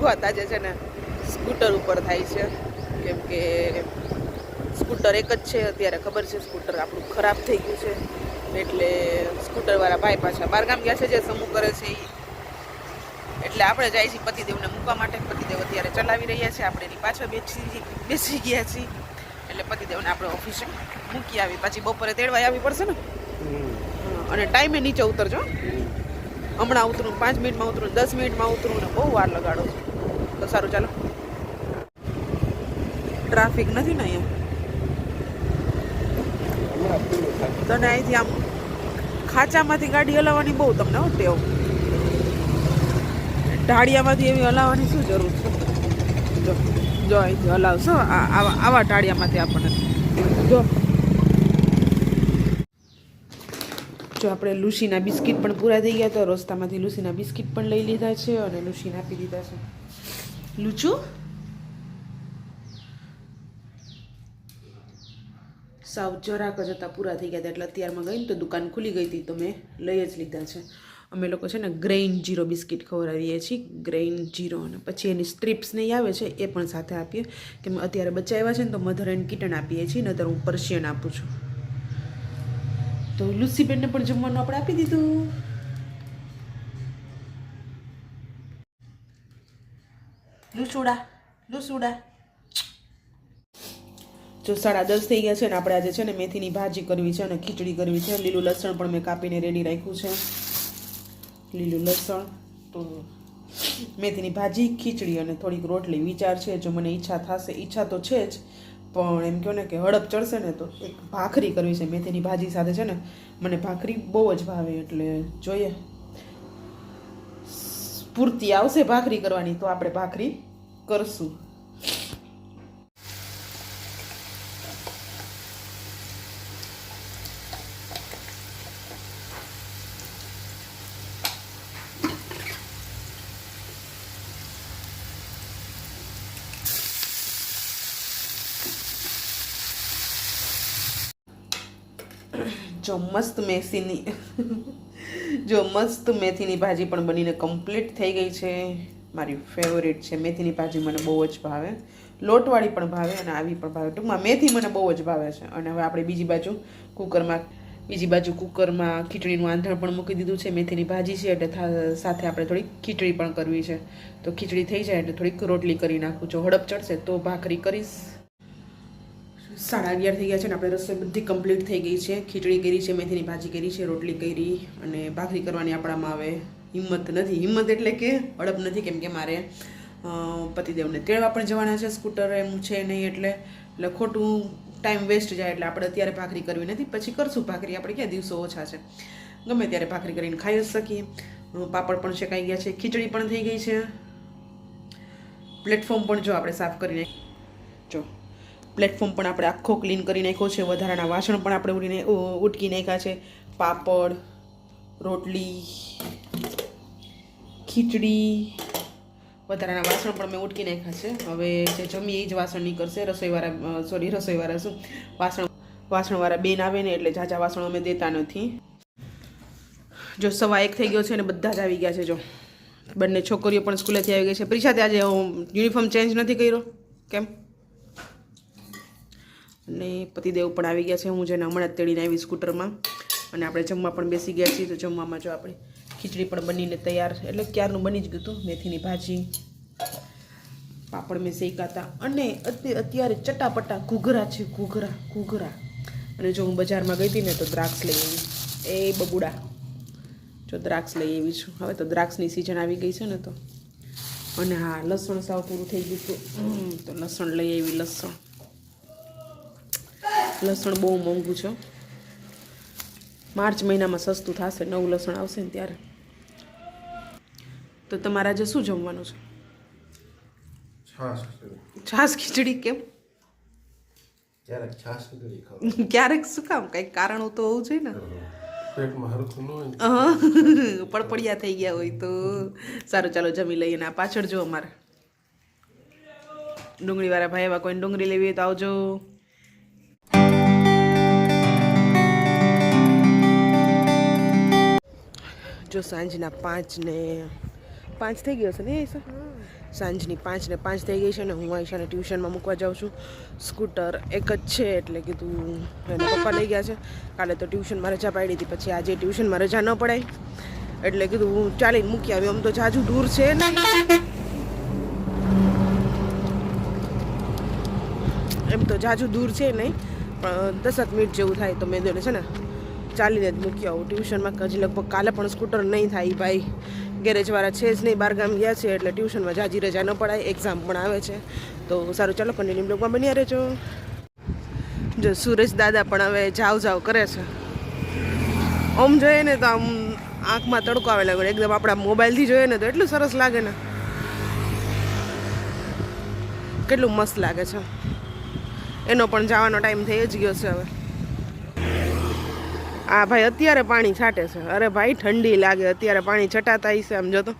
શરૂઆત આજે છે ને સ્કૂટર ઉપર થાય છે. કેમ કે સ્કૂટર એક જ છે અત્યારે ખબર છે? સ્કૂટર આપણું ખરાબ થઈ ગયું છે. એટલે સ્કૂટરવાળા ભાઈ પાછા બહારગામ ગયા છે જે સમૂહ કરે છે એ એટલે આપણે જાય છીએ પતિદેવને મૂકવા માટે. પતિદેવ અત્યારે ચલાવી રહ્યા છે. આપણે એની પાછળ બેસી બેસી ગયા છીએ. એટલે પતિદેવને આપણે ઓફિસે મૂકી આવી. પાછી બપોરે તેડવાય આવી પડશે ને? અને ટાઈમે નીચે ઉતરજો. હમણાં ઉતરું પાંચ મિનિટમાં ઉતરું દસ મિનિટમાં ઉતરું ને બહુ વાર લગાડો છો. તો સારું, ચાલો. ટ્રાફિક નથી ને અહીંયા? તને અહીંથી આમ ખાંચામાંથી ગાડી હલાવવાની બહુ તમને હો ટેવ. ઢાળિયામાંથી એવી હલાવવાની શું જરૂર છે? જો જો અહીંથી હલાવશો આવા આવા ઢાળિયામાંથી આપણને. જો. જો આપણે લુસીના બિસ્કિટ પણ પૂરા થઈ ગયા તો રસ્તામાંથી લુસીના બિસ્કિટ પણ લઈ લીધા છે અને લુસીને આપી દીધા છે. લુચુ? સાવ જરાક જ હતા, પૂરા થઈ ગયા હતા. એટલે અત્યારમાં ગઈ ને તો દુકાન ખુલી ગઈ હતી, તો મેં લઈ જ લીધા છે. અમે લોકો છે ને ગ્રેઇન જીરો બિસ્કિટ ખવડાવીએ છીએ, ગ્રેઇન જીરો. અને પછી એની સ્ટ્રીપ્સ નહીં આવે છે, એ પણ સાથે આપીએ. કે અત્યારે બચાવ્યા છે ને તો મધર એન્ડ કિટન આપીએ છીએ નતર હું પર્શિયન આપું છું. તો લુસીબેનને પણ જમવાનું આપણે આપી દીધું. લુસુડા લુસુડા. જો સાડા દસ થઈ ગયા છે ને આપણે આજે છે ને મેથીની ભાજી કરવી છે અને ખીચડી કરવી છે. લીલું લસણ પણ મેં કાપીને રેડી રાખ્યું છે. લીલું લસણ તો મેથીની ભાજી, ખીચડી અને થોડીક રોટલી વિચાર છે. જો મને ઈચ્છા થશે, ઈચ્છા તો છે જ, પણ એમ કહો ને કે હડપ ચડશે ને તો એક ભાખરી કરવી છે. મેથીની ભાજી સાથે છે ને મને ભાખરી બહુ જ ભાવે, એટલે જોઈએ. પૂરતી આવશે ભાખરી કરવાની, તો આપણે ભાખરી કરશું. જો મસ્ત મેથીની જો મસ્ત મેથીની ભાજી પણ બનીને કમ્પ્લીટ થઈ ગઈ છે. મારી ફેવરેટ છે. મેથીની ભાજી મને બહુ જ ભાવે. લોટવાળી પણ ભાવે અને આવી પણ ભાવે. ટૂંકમાં મેથી મને બહુ જ ભાવે છે. અને હવે આપણે બીજી બાજુ કુકરમાં, બીજી બાજુ કુકરમાં ખીચડીનું આંધણ પણ મૂકી દીધું છે. મેથીની ભાજી છે એટલે સાથે આપણે થોડી ખીચડી પણ કરવી છે. તો ખીચડી થઈ જાય એટલે થોડીક રોટલી કરી નાખું જો હડપ ચડશે તો ભાખરી કરીશ. સાડા અગિયાર થઈ ગયા છે ને આપણે રસોઈ બધી કમ્પ્લીટ થઈ ગઈ છે. ખીચડી કરી છે, મેથીની ભાજી કરી છે, રોટલી કરી અને ભાખરી કરવાની આપણામાં હવે હિંમત નથી. હિંમત એટલે કે અડપ નથી કેમ કે મારે પતિદેવને તેડવા પણ જવાના છે, સ્કૂટર એમ છે નહીં એટલે એટલે ખોટું ટાઈમ વેસ્ટ જાય એટલે આપણે અત્યારે ભાખરી કરવી નથી. પછી કરશું ભાખરી. આપણે ક્યાં દિવસો ઓછા છે. ગમે ત્યારે ભાખરી કરીને ખાઈ જ શકીએ. પાપડ પણ શેકાઈ ગયા છે. ખીચડી પણ થઈ ગઈ છે. પ્લેટફોર્મ પણ જો આપણે સાફ કરીને જો, પ્લેટફોર્મ પણ આપણે આખો ક્લીન કરી નાખ્યો છે. વધારાના વાસણ પણ આપણે ઉડીને ઉટકી નાખ્યા છે. પાપડ, રોટલી ખીચડી, વધારાના વાસણ પણ મેં ઉટકી નાખ્યા છે. હવે જે જમી એ જ વાસણ નીકળશે. રસોઈવાળા સોરી રસોઈવાળા શું? વાસણ, વાસણવાળા બેન આવે ને એટલે ઝાઝા વાસણ અમે દેતા નથી. જો સવા એક થઈ ગયો છે ને બધા જ આવી ગયા છે જો. બંને છોકરીઓ પણ સ્કૂલેથી આવી ગઈ છે. પ્રિશાતે આજે હું યુનિફોર્મ ચેન્જ નથી કર્યો? કેમ? અને પતિદેવ પણ આવી ગયા છે. હું જેને હમણાં જ તેડીને આવી સ્કૂટરમાં. અને આપણે જમવા પણ બેસી ગયા છીએ. તો જમવામાં જો આપણે ખીચડી પણ બનીને તૈયાર એટલે ક્યારનું બની જ ગયું હતું? મેથીની ભાજી પાપડ મેં શેકાતા અને અત્યારે ચટાપટા ઘૂઘરા છે, ઘૂઘરા ઘૂઘરા. અને જો હું બજારમાં ગઈ હતી ને તો દ્રાક્ષ લઈ આવી. એ બબુડા, જો દ્રાક્ષ લઈ આવી છું. હવે તો દ્રાક્ષની સિઝન આવી ગઈ છે ને તો. અને હા, લસણ સાવ પૂરું થઈ ગયું હતું. તો લસણ લઈ આવી, લસણ. લસણ બહુ મોંઘું છે. માર્ચ મહિનામાં સસ્તું થશે, નવું લસણ આવશે ને ત્યારે. તો તમારે આજે શું જમવાનું છે? છાસ ખીચડી કેમ? ક્યારેક શું કામ? કંઈક કારણો તો હોવું જોઈએ ને. પડપડિયા થઈ ગયા હોય તો. સારું ચાલો જમી લઈએ ને પાછળ જો અમારે. ડુંગળીવાળા ભાઈ એવા કોઈને ડુંગળી લેવી હોય તો આવજો. જો સાંજના પાંચ ને પાંચ થઈ ગયો છે ને આઈશા સાંજની પાંચ ને પાંચ થઈ ગઈ છે ને હું આઈશાને ટ્યુશનમાં મૂકવા જાઉં છું. સ્કૂટર એક જ છે એટલે કીધું એના પપ્પા લઈ ગયા છે. કાલે તો ટ્યુશનમાં રજા પાડી હતી, પછી આજે ટ્યુશનમાં રજા ન પડાય. એટલે કીધું હું ચાલીને મૂકી આવી, આમ તો જાજુ દૂર છે ને. એમ તો જાજુ દૂર છે નહીં, પણ દસક મિનિટ જેવું થાય તો મેં છે ને ચાલીને જ મૂકી આવું. ટ્યુશનમાં હજી લગભગ કાલે પણ સ્કૂટર નહીં થાય ભાઈ. ગેરેજવાળા છે જ નહીં બહારગામ ગયા છે એટલે ટ્યુશનમાં જાજી રજા ન પડાય એક્ઝામ પણ આવે છે. તો સારું, ચાલો કન્ટિન્યુ બ્લોગમાં બન્યા રહેજો. જો સુરેશ દાદા પણ હવે જાવ જાવ કરે છે. ઓમ જોઈએ ને તો આમ આંખમાં તડકો આવે લાગે, એકદમ આપણા મોબાઈલથી જોઈએ ને તો એટલું સરસ લાગે ને. કેટલું મસ્ત લાગે છે. એનો પણ જવાનો ટાઈમ થઈ જ ગયો છે હવે. આ ભાઈ અત્યારે પાણી છાંટે છે. અરે ભાઈ, ઠંડી લાગે. અત્યારે પાણી છટાતા હશે આમ, જો તો.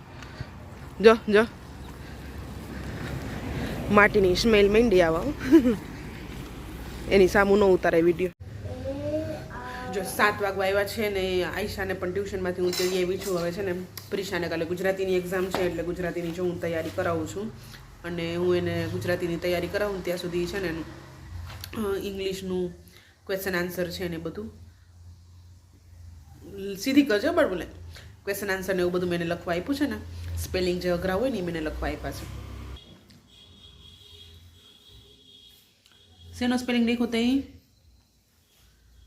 જો જો. માટીની સ્મેલ મીંડી આવા એની સામું ન ઉતારે વીડિયો જો સાત વાગવા આવ્યા છે ને આયશાને પણ ટ્યુશનમાંથી હું જઈ આવી છું. હવે છે ને પ્રિશાને કાલે ગુજરાતીની એક્ઝામ છે, એટલે ગુજરાતીની જો હું તૈયારી કરાવું છું. અને હું એને ગુજરાતીની તૈયારી કરાવું ત્યાં સુધી છે ને ઇંગ્લિશનું ક્વેશ્ચન આન્સર છે ને બધું સીધી કરજો બળ બોલે ક્વેશ્ચન આન્સર ને એવું બધું મેં લખવા આપ્યું છે ને સ્પેલિંગ જે અઘરા હોય ને એ મેં લખવા આપ્યા છે. શેનો સ્પેલિંગ લખ્યો તે?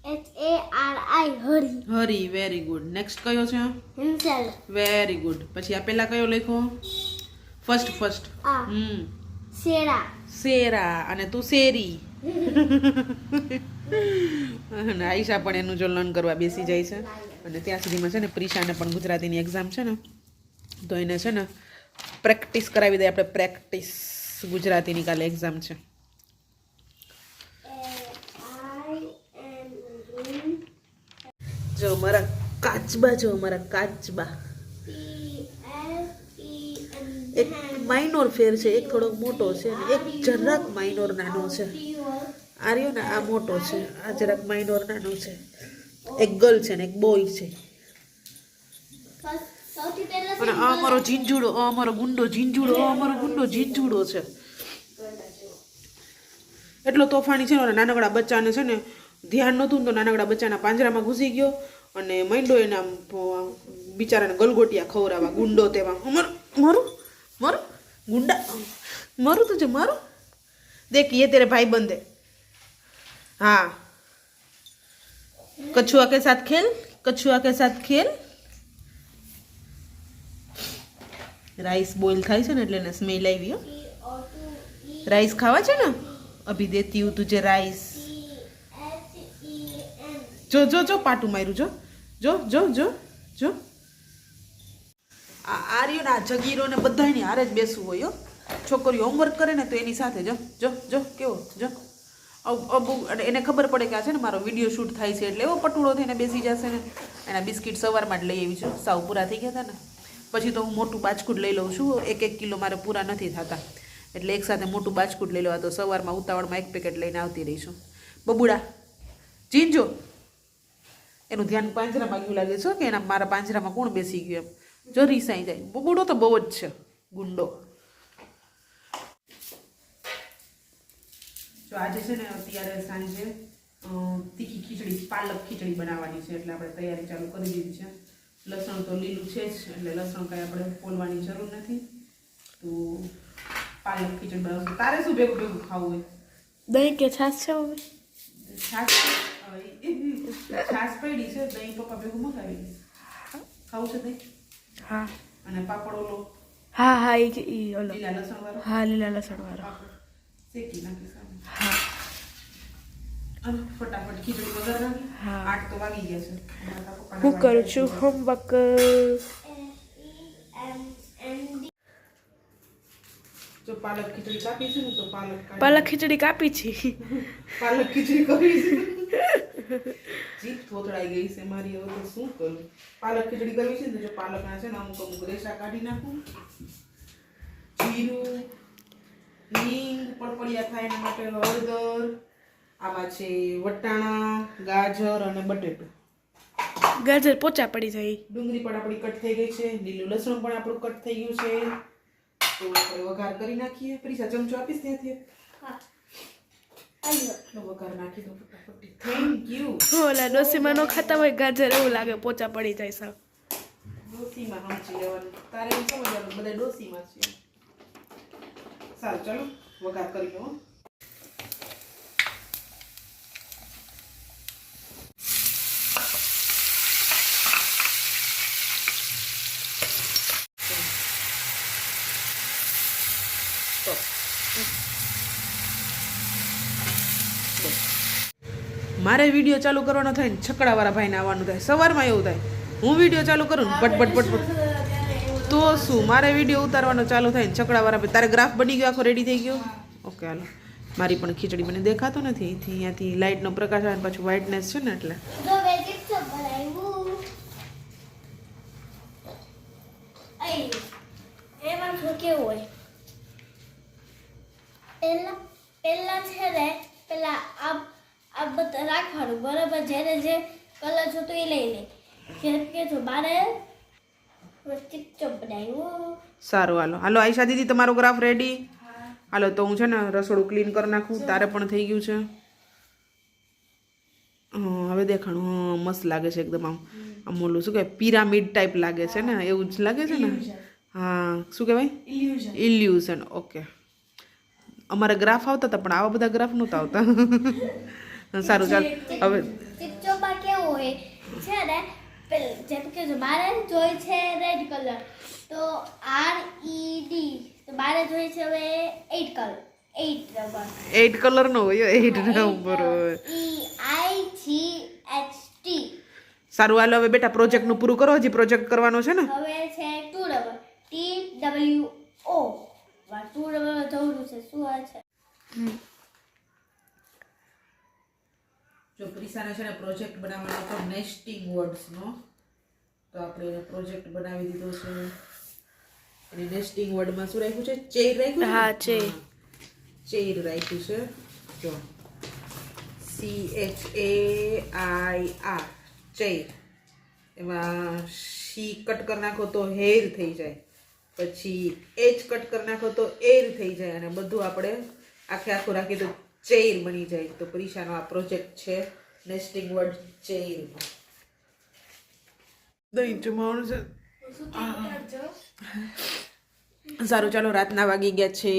H A R I Hari. Hari very good next કયો છે? હિમસેલ વેરી ગુડ પછી આ પેલા કયો લખો ફર્સ્ટ ફર્સ્ટ હમ. શેરા. શેરા. અને તું શેરી. આઈશા પણ એનું જો લર્ન કરવા બેસી જાય છે. અને ત્યાં સુધીમાં છે ને પ્રિશાને પણ ગુજરાતીની એક્ઝામ છે ને, તો એને છે ને પ્રેક્ટિસ કરાવી દઈએ. આપણે પ્રેક્ટિસ ગુજરાતીની કાલે એક્ઝામ છે. જો મારા કાચબા, જો મારા કાચબા. એક માઇનોર ફેર છે, એક થોડોક મોટો છે અને એક જરાક માઇનોર નાનો છે. આ ને આ મોટો છે, આ જરાક માઇનોર નાનો છે. એક ગર્લ છે ને એક બોય છે. અને આ અમારો ઝીંઝુડો, આ અમારો ગુંડો ઝીંઝુડો, આ અમારો ગુંડો ઝીંઝુડો છે. એટલો તોફાની છે ને નાનકડા બચ્ચાને છે ને, ધ્યાન નહોતું તો નાનકડા બચ્ચાના પાંજરામાં ઘૂસી ગયો અને મંડો એના બિચારાને ગલગોટિયા ખવરાવા ગુંડો તેવા. અમારું, મારું મારું, ગુંડા, મારું તું છે, મારું. દેખ, એ તેરે ભાઈ બંધે હા. कछुआ के साथ खेल कछुआ के साथ खेल રાઈસ બોઇલ થાય છે ને એટલે એને સ્મેલ આવી હો P O two E rice ખાવા છે ને અભી દેતી હું તુજે rice E H E N જો જો જો પાટું માર્યું જો જો જો જો જો આ આર્યો ને આ જગીરો ને બધાની હારે જ બેસવું હોય હો છોકરીઓ હોમવર્ક કરે ને તો એની સાથે જો જો જો કેવો જો અબ- એને ખબર પડે કે આ છે ને મારો વીડિયો શૂટ થાય છે એટલે એવો પટુડો થઈને બેસી જશે ને. એના બિસ્કિટ સવારમાં જ લઈ આવી છું. સાવ પૂરા થઈ ગયા હતા ને. પછી તો હું મોટું બાજકુટ લઈ લઉં છું. એક એક કિલો મારે પૂરા નથી થતા. એટલે એકસાથે મોટું બાજકુટ લઈ લેવા તો સવારમાં ઉતાવળમાં એક પેકેટ લઈને આવતી રહીશું બબુડા જીનજો એનું ધ્યાન પાંજરામાં ગયું લાગે છે કે એના મારા પાંજરામાં કોણ બેસી ગયું એમ. જો રીસાઈ જાય. બબુડો તો બહુ જ છે. ગુંડો. જો આજે છે ને અત્યારે સાંજે તીખી ખીચડી પાલક ખીચડી બનાવવાની છે એટલે આપણે તૈયારી ચાલુ કરી દીધી છે. લસણ તો લીલું છે જ એટલે લસણ કાંઈ આપણે ફોલવાની જરૂર નથી. તો પાલક ખીચડી બનાવશું. તારે શું ભેગું ભેગું ખાવું હોય? દહીં કે છાશ છે હવે છાશ? છાશ પડી છે દહીં પપ્પા ભેગું મગાવી ખાવું છે દહીં? હા. અને પાપડ ઓલો? હા હા એ ઓલો. લીલા લસણ વાળો હા લીલા લસણ વાળો શેકી નાખીશ ફટાફટ ખીચડી વગર હા. આઠ તો વાગી ગયા છે. હું કરું છું હોમવર્ક. જો પાલક ખીચડી કાપી છે ને તો પાલક પાલક ખીચડી કાપી છે. પાલક ખીચડી કરી છે. જીભ થોતળાઈ ગઈ છે મારી હવે તો શું કરું? પાલક ખીચડી કરવી છે ને જો જો પાલકના છે ને અમુક અમુક રેસા કાઢી નાખું. જીરું હિંગ પડપડિયા થાય એના માટે હળદર આમાં છે વટાણા ગાજર અને બટેટું. ગાજર પોચા પડી જાય. ડુંગળી પણ આપણી કટ થઈ ગઈ છે લીલું લસણ પણ આપણું કટ થઈ ગયું છે. તો આપણે વઘાર કરી નાખીએ. પ્રીસા ચમચો આપીશ ત્યાંથી. હા. વઘાર નાખી દો ફટાફટ. થેન્ક યુ ઓલા ડોસીમાં ન ખાતા હોય ગાજર એવું લાગે પોચા પડી જાય સર ડોસીમાં સમજી લેવાનું. તારે સમજવાનું બધા ડોસીમાં છે. સારું ચાલો વઘાર કરી લઉં મારે વીડિયો ચાલુ કરવાનો થાય ને છકડાવાળા ભાઈને આવવાનું થાય. સવારમાં એવું થાય. હું વીડિયો ચાલુ કરું ને પટ પટ પટ પટ. તો શું? મારે વીડિયો ઉતારવાનો ચાલુ થાય ને છકડાવાળા તારે ગ્રાફ બની ગયો, આખો રેડી થઈ ગયો? ઓકે, હાલો. મારી પણ ખીચડી મને દેખાતો નથી. અહીંથી, અહીંયાથી લાઇટનો પ્રકાશ આવે પાછું વ્હાઇટનેસ છે ને એટલે. પહેલા છે ને, પહેલા આ આ બધા, રાખવાનું. બરાબર જેને જે કલર જોતો એ લઈ લે. જેમ કે જો, મારે સારું હાલો. હાલો આયશા દીદી તમારો ગ્રાફ રેડી હાલો તો હું છે ને રસોડું ક્લીન કરી નાખું. તારે પણ થઈ ગયું છે. હવે દેખાણું. મસ્ત લાગે છે એકદમ આમ. આમ ઓલું શું કહેવાય? પિરામિડ ટાઈપ લાગે છે ને? એવું જ લાગે છે ને? હા શું કહેવાય? ઇલ્યુઝન ઓકે અમારા ગ્રાફ આવતા હતા પણ આવા બધા ગ્રાફ નહોતા આવતા. સારું ચાલ. હવે કેવું હોય છે ને? જેમ કે જો મારે જોઈ છે રેડ કલર તો આર ઈ ડી તો મારે જોઈ છે હવે eight colour eight rubber eight કલરનો હોય એટ નંબર હોય. ઈ આઈ જી એચ ટી સારું હાલો હવે બેટા પ્રોજેક્ટનું પૂરું કરો હજી પ્રોજેક્ટ કરવાનો છે ને? હવે છે two rubber T W O two rubber જવું છે શું આ છે? જો પ્રિસાને છે ને પ્રોજેક્ટ બનાવવાનો હતો નેસ્ટિંગ વર્ડ્સનો તો આપણે એને પ્રોજેક્ટ બનાવી દીધો છે. અને નેસ્ટિંગ વર્ડમાં શું રાખ્યું છે? ચેર રાખ્યું હા, chair. ચેર રાખ્યું છે. જો. C H A I R chair. એમાં શી કટ કરી નાખો તો હેર થઈ જાય. પછી એચ કટ કરી નાખો તો એર થઈ જાય. અને બધું આપણે આખે આખું રાખીએ તો ચેર બની જાય. તો પરીક્ષાનો આ પ્રોજેક્ટ છે નેસ્ટિંગ વર્ડ ચેર દહીં જમાવાનું છે સારું ચાલો રાતના વાગી ગયા છે.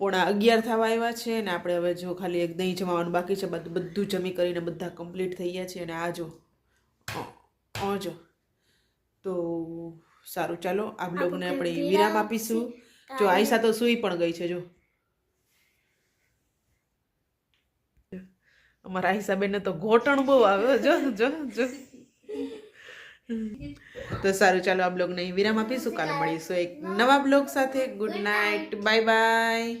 પોણા અગિયાર થવા આવ્યા છે ને આપણે હવે જો ખાલી એક દહીં જમાવાનું બાકી છે બધું બધું જમી કરીને બધા કમ્પ્લીટ થઈ ગયા છે અને આ જો. જો. તો સારું ચાલો આ બ્લોગને આપણે વિરામ આપીશું. જો આયસા તો સૂઈ પણ ગઈ છે જો. અમારા આહિસાબેનને તો ઘોટણ બહુ આવ્યો. જો જો જો. તો સારું, ચાલો આ બ્લોગને વિરામ આપીશું. કાલે મળીશું એક નવા બ્લોગ સાથે. Good night bye bye